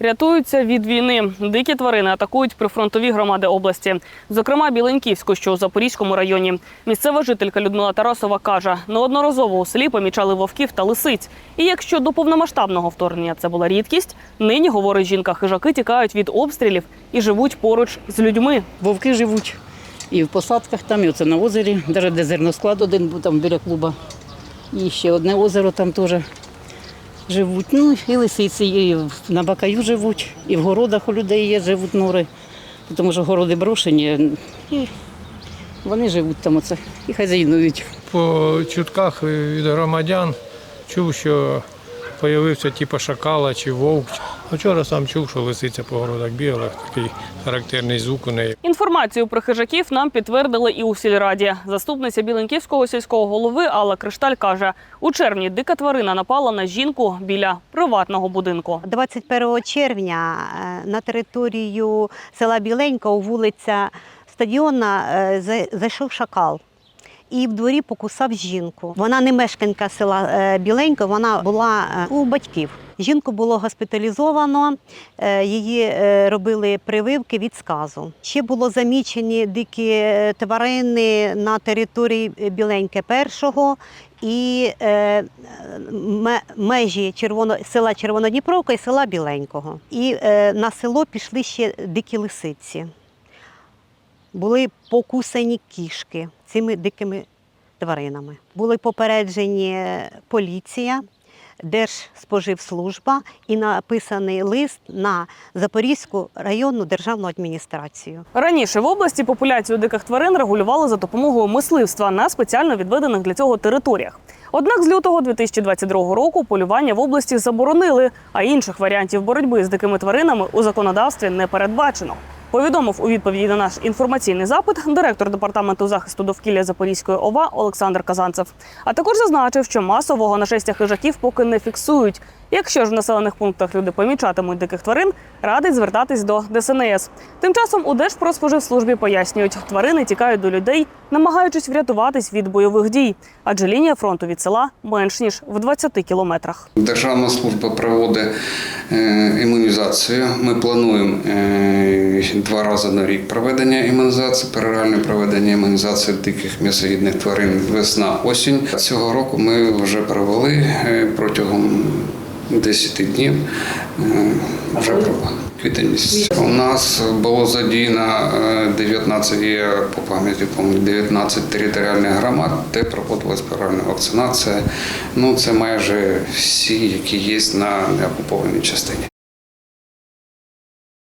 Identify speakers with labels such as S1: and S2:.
S1: Рятуються від війни. Дикі тварини атакують прифронтові громади області, зокрема Біленьківську, що у Запорізькому районі. Місцева жителька Людмила Тарасова каже, неодноразово у селі помічали вовків та лисиць. І якщо до повномасштабного вторгнення це була рідкість, нині говорить жінка, хижаки тікають від обстрілів і живуть поруч з людьми.
S2: Вовки живуть і в посадках там, і оце на озері, навіть де зерносклад один був там біля клуба. І ще одне озеро там теж живуть. Ну, і лисиці, і на Бакаю живуть, і в городах у людей є, живуть нори, тому що городи брошені. І вони живуть там оце і хазяйнують.
S3: По чутках від громадян чув, що з'явився типу шакала чи вовк. Вчора сам чув, що лисиця по городах бігала, такий характерний звук у неї.
S1: Інформацію про хижаків нам підтвердили і у сільраді. Заступниця Біленківського сільського голови Алла Кришталь каже, у червні дика тварина напала на жінку біля приватного будинку.
S4: 21 червня е, на територію села Біленька у вулиця Стадіона е, зайшов шакал. І в дворі покусав жінку. Вона не мешканка села е, Біленька, вона була е, у батьків. Жінку було госпіталізовано, е, її робили прививки від сказу. Ще було замічені дикі тварини на території Біленьки першого і ме- межі Червоно, села Червонодніпровка і села Біленького. І на село пішли ще дикі лисиці. Були покусані кішки цими дикими тваринами. Були попереджені поліція, Держспоживслужба і написаний лист на Запорізьку районну державну адміністрацію.
S1: Раніше в області популяцію диких тварин регулювали за допомогою мисливства на спеціально відведених для цього територіях. Однак з лютого 2022 року полювання в області заборонили, а інших варіантів боротьби з дикими тваринами у законодавстві не передбачено. Повідомив у відповіді на наш інформаційний запит директор департаменту захисту довкілля Запорізької ОВА Олександр Казанцев. А також зазначив, що масового нашестя хижаків поки не фіксують. Якщо ж в населених пунктах люди помічатимуть диких тварин, радить звертатись до ДСНС. Тим часом у Держпродспоживслужбі пояснюють, тварини тікають до людей, намагаючись врятуватись від бойових дій, адже лінія фронту від села менш ніж в 20 кілометрах.
S5: Державна служба проводить імунізацію. Ми плануємо е, два рази на рік проведення імунізації, переральне проведення імунізації диких м'ясогідних тварин весна осінь. Цього року ми вже провели е, протягом 10 днів. е, Вже провели. Квітень. У нас було задіяно е, 19 є по пам'яті, по-моєму, 19 територіальних громад, де проводилась перальна вакцинація. Ну це майже всі, які є на неокупованій частині.